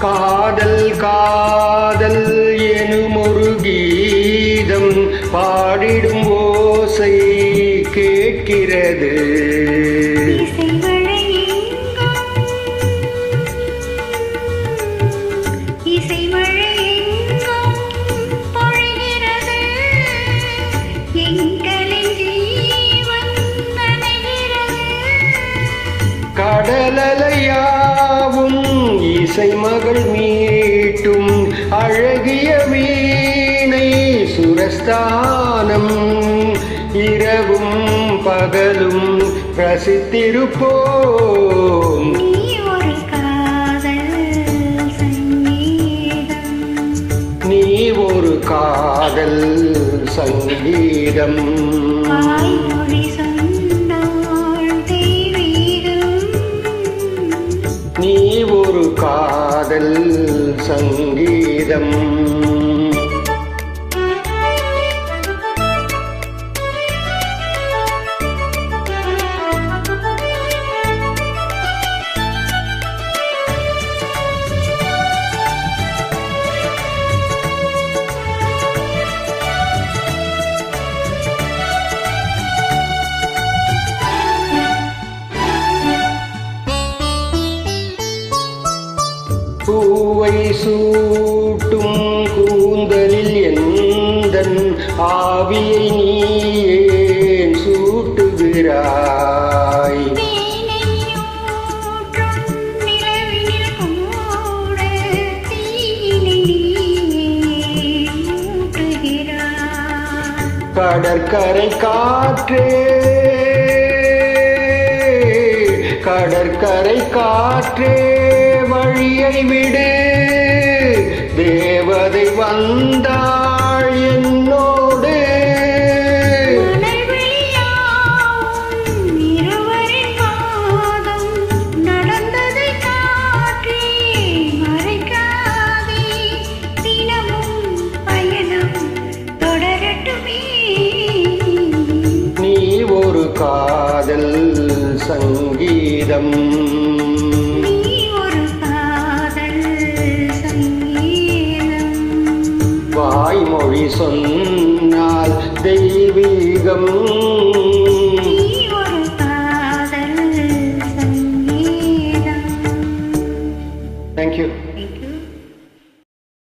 காதல் காதல் எனும் ஒரு கீதம் பாடிடும் ஓசை கேட்கிறது. இசைமழை இசை மகள் மீட்டும் அழகிய வீணை சுரஸ்தானம். இரவும் பகலும் ரசித்திருப்போம் நீ ஒரு காதல் சங்கீதம். பூவை சூட்டும் கூந்தலில் எந்தன் ஆவியை நீ ஏன் சூட்டுகிறாய்? கடற்கரை காற்றே கடற்கரை காற்றே. வழியை விடு தேவதை வந்தாள் என்னோடு. நீ ஒரு காதல் சங்கீதம்.